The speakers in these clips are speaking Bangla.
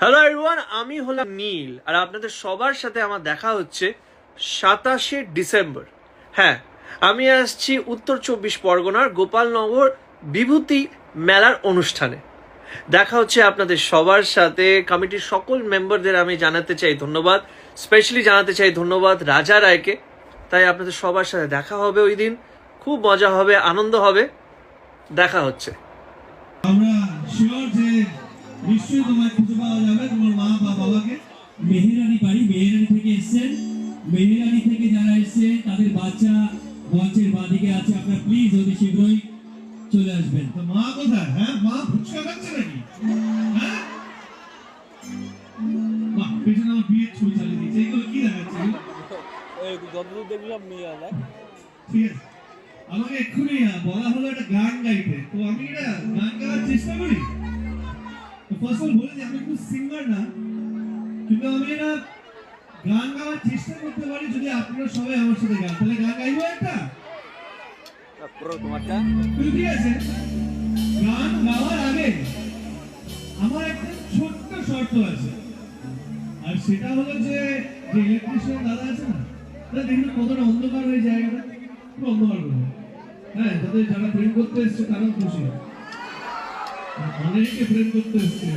হ্যালো এভরিওয়ান আমি হলাম নীল, আর আপনাদের সবার সাথে আমার দেখা হচ্ছে সাতাশে ডিসেম্বর। হ্যাঁ আমি আসছি উত্তর চব্বিশ পরগনার গোপালনগর বিভূতি মেলার অনুষ্ঠানে। দেখা হচ্ছে আপনাদের সবার সাথে কমিটির সকল মেম্বারদের আমি জানাতে চাই ধন্যবাদ স্পেশালি জানাতে চাই ধন্যবাদ রাজা রায়কে। তাই আপনাদের সবার সাথে দেখা হবে ওই দিন, খুব মজা হবে, আনন্দ হবে, দেখা হচ্ছে। নিশ্চয়ই তোমায় খুঁজে পাওয়া যাবে তোমার মা বা বাবাকে। মেহেরানি বাড়ি মেহেরানি থেকে এসেছেন। মেহেরানি থেকে যারা এসেছেন তাদের বাচ্চা মঞ্চের বাদিকে আছে। আপনারা প্লিজ অতি শীঘ্রই চলে আসবেন। তো মা কোথায়? হ্যাঁ মা ফুচকা খাচ্ছে নাকি? হ্যাঁ? বাহ পেছনে আমার বিয়ের ছবি চালিয়ে দিয়েছে। এগুলো কি দেখাচ্ছে? যতদূর দেখলাম নিয়ে না। ঠিক আছে। আমাকে এক্ষুনি বলা হলো একটা গান গাইতে। তো আমি এটা গান গাওয়ার চেষ্টা করি? ফার্স্ট অল বলে যে আমি খুব সিঙ্গার না কিন্তু আমি এটা গান গাওয়ার চেষ্টা করতে পারি যদি আপনারা সবাই আমার সাথে গান তাহলে গান গাইবো একটা? ঠিক আছে? গান গাওয়ার আগে আমার একটা ছোট্ট শর্ত আছে। আর সেটা হলো যে যে ইলেকট্রিশিয়ান দাদা আছে না তারা দেখুন কতটা অন্ধকার হয়ে জায়গাটা অন্ধকার করে দেয়। হ্যাঁ তাদের যারা প্রেম করতে এসছে তারাও খুশি। হয়। অনেকে প্রেম করতে এসছে।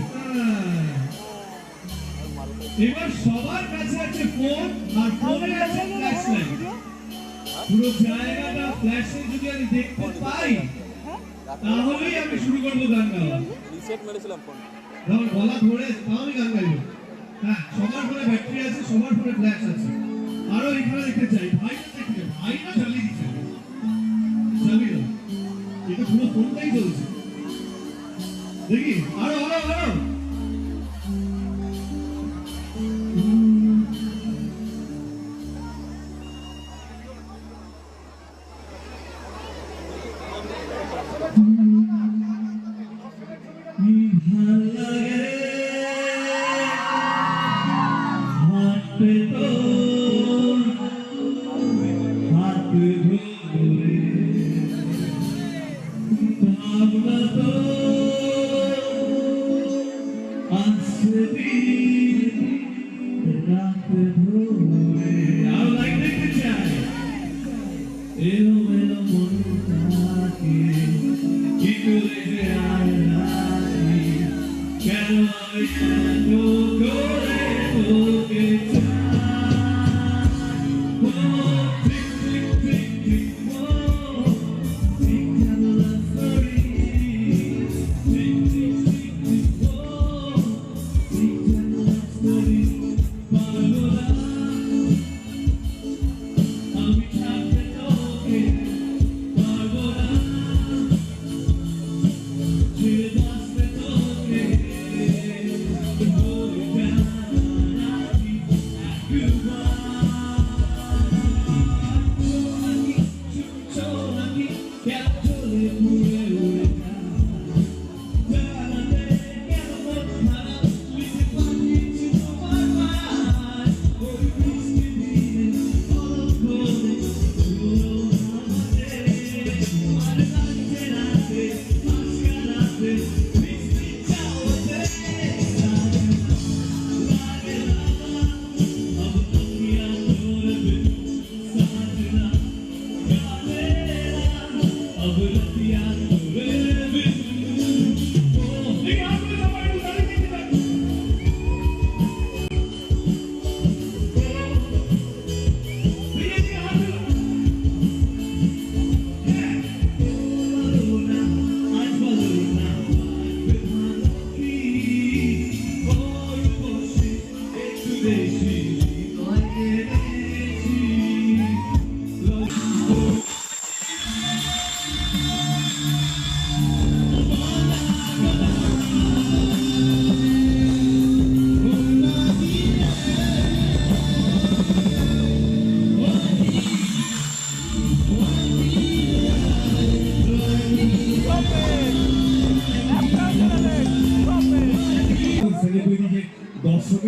এবার সবার কাছে আছে ফোন আর ফোনে আছে ফ্ল্যাশ লাইট পুরো জায়গাটা ফ্ল্যাশে যদি আমি দেখতে পাই তাহলেই আমি শুরু করব গান গাওয়া। রিসেট মেরেছিলাম ফোন ধর গলা ধরে তাও আমি গান গাইবো। হ্যাঁ সবার ফোনে ব্যাটারি আছে সবার ফোনে ফ্ল্যাশ আছে। আরও এখানে দেখতে চাই ভাইটা দেখতে ভাইটা চালিয়ে দিচ্ছে। চালিয়ে এটা পুরো ফোনটাই চলছে। দেখি আরও আরও আরও আরও